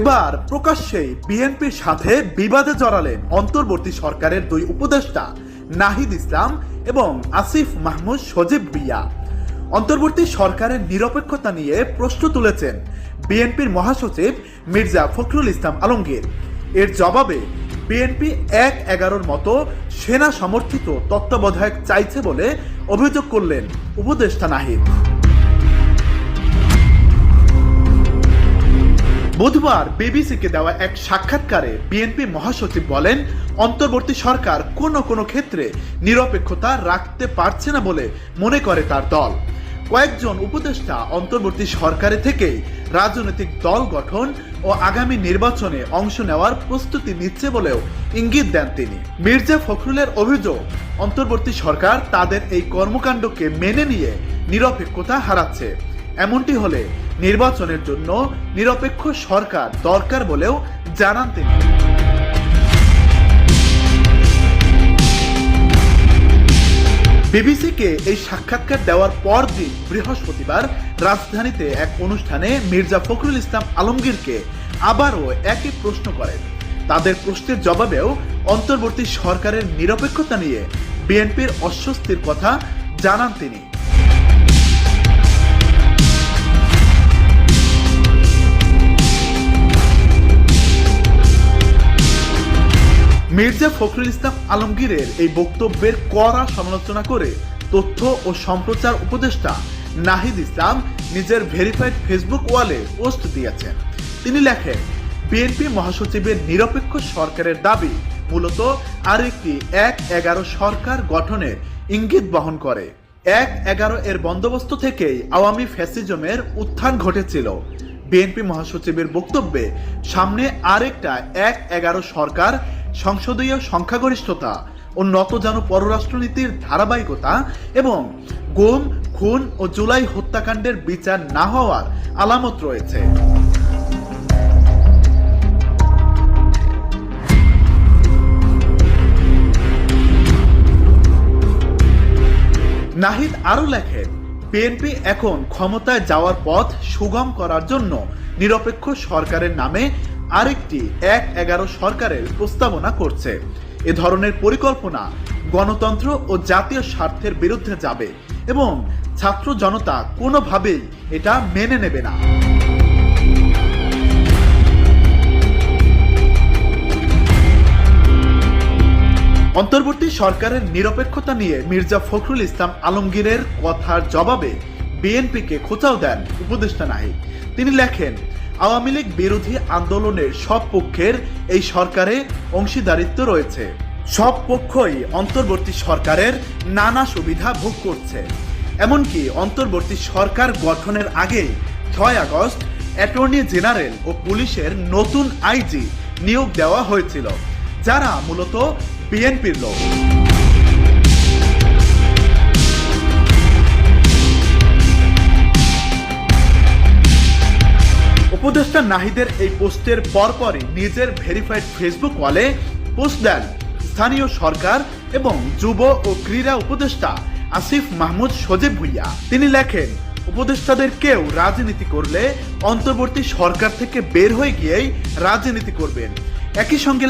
এবার প্রকাশ্যেই বিএনপির সাথে বিবাদে জড়ালেন অন্তর্বর্তী সরকারের দুই উপদেষ্টা, নাহিদ ইসলাম এবং আসিফ মাহমুদ সজীব বিয়া অন্তর্বর্তী সরকারের নিরপেক্ষতা নিয়ে প্রশ্ন তুলেছেন বিএনপির মহাসচিব মির্জা ফখরুল ইসলাম আলমগীর। এর জবাবে বিএনপি এক এগারোর মতো সেনা সমর্থিত তত্ত্বাবধায়ক চাইছে বলে অভিযোগ করলেন উপদেষ্টা নাহিদ। বুধবার বিবিসিকে দেওয়া এক সাক্ষাৎকারে বিএনপি মহাসচিব বলেন, অন্তর্বর্তী সরকার কোনো কোনো ক্ষেত্রে নিরপেক্ষতা রাখতে পারছে না বলে মনে করে তার দল। কয়েকজন উপদেষ্টা অন্তর্বর্তী সরকারে থেকেই রাজনৈতিক দল গঠন ও আগামী নির্বাচনে অংশ নেওয়ার প্রস্তুতি নিচ্ছে বলেও ইঙ্গিত দেন তিনি। মির্জা ফখরুলের অভিযোগ, অন্তর্বর্তী সরকার তাদের এই কর্মকাণ্ডকে মেনে নিয়ে নিরপেক্ষতা হারাচ্ছে। এমনটি হলে নির্বাচনের জন্য নিরপেক্ষ সরকার দরকার বলেও জানান তিনি। বিবিসিকে এই সাক্ষাৎকার দেওয়ার পর দিন বৃহস্পতিবার রাজধানীতে এক অনুষ্ঠানে মির্জা ফখরুল ইসলাম আলমগীরকে আবারও একই প্রশ্ন করেন। তাদের প্রশ্নের জবাবেও অন্তর্বর্তী সরকারের নিরপেক্ষতা নিয়ে বিএনপির অস্বস্তির কথা জানান তিনি। মির্জা ফখরুল ইসলাম আলমগীরের এই বক্তব্যের কড়া সমালোচনা করে তথ্য ও সম্প্রচার উপদেষ্টা নাহিদ ইসলাম নিজের ভেরিফাইড ফেসবুক ওয়ালে পোস্ট দিয়েছেন। তিনি লেখেন, বিএনপি মহাসচিবের নিরপেক্ষ সরকারের দাবি মূলত আরেকটি এক এগারো সরকার গঠনের ইঙ্গিত বহন করে। এক এগারো এর বন্দোবস্ত থেকেই আওয়ামী ফ্যাসিজমের উত্থান ঘটেছিল। বিএনপি মহাসচিবের বক্তব্যে সামনে আরেকটা এক এগারো সরকার সংসদীয় সংখ্যাগরিষ্ঠতা ও নতজানু পররাষ্ট্রনীতির ধারাবাহিকতা এবং গুম, খুন ও জুলাই হত্যাকাণ্ডের বিচার না হওয়ার আলামত রয়েছে। নাহিদ আরও লেখেন, বিএনপি এখন ক্ষমতায় যাওয়ার পথ সুগম করার জন্য নিরপেক্ষ সরকারের নামে আরেকটি এক এগারো সরকারের প্রস্তাবনা করছে। এ ধরনের পরিকল্পনা গণতন্ত্র ও জাতীয় স্বার্থের বিরুদ্ধে যাবে এবং ছাত্র জনতা কোনোভাবেই এটা মেনে নেবে না। অন্তর্বর্তী সরকারের নিরপেক্ষতা নিয়ে মির্জা ফখরুল ইসলাম আলমগীরের কথার জবাবে বিএনপিকে খোঁচাও দেন উপদেষ্টা নাহিদ। তিনি লেখেন আওয়ামী লীগ বিরোধী আন্দোলনের সব পক্ষের এই সরকারে অংশীদারিত্ব রয়েছে। সব পক্ষই অন্তর্বর্তী সরকারের নানা সুবিধা ভোগ করছে। এমনকি অন্তর্বর্তী সরকার গঠনের আগে ছয় আগস্ট অ্যাটর্নি জেনারেল ও পুলিশের নতুন আইজি নিয়োগ দেওয়া হয়েছিল, যারা মূলত বিএনপির লোক। উপদেষ্টা নাহিদের এই পোস্টের পরপরই নিজের ভেরিফাইড ফেসবুক ওয়ালে পোস্ট দেন স্থানীয় সরকার এবং যুব ও ক্রীড়া উপদেষ্টা আসিফ মাহমুদ সজীব ভুইয়া। তিনি লেখেন, উপদেষ্টাদের কেউ রাজনীতি করলে অন্তর্বর্তী সরকার থেকে বের হয়ে গিয়েই রাজনীতি করবেন। একই সঙ্গে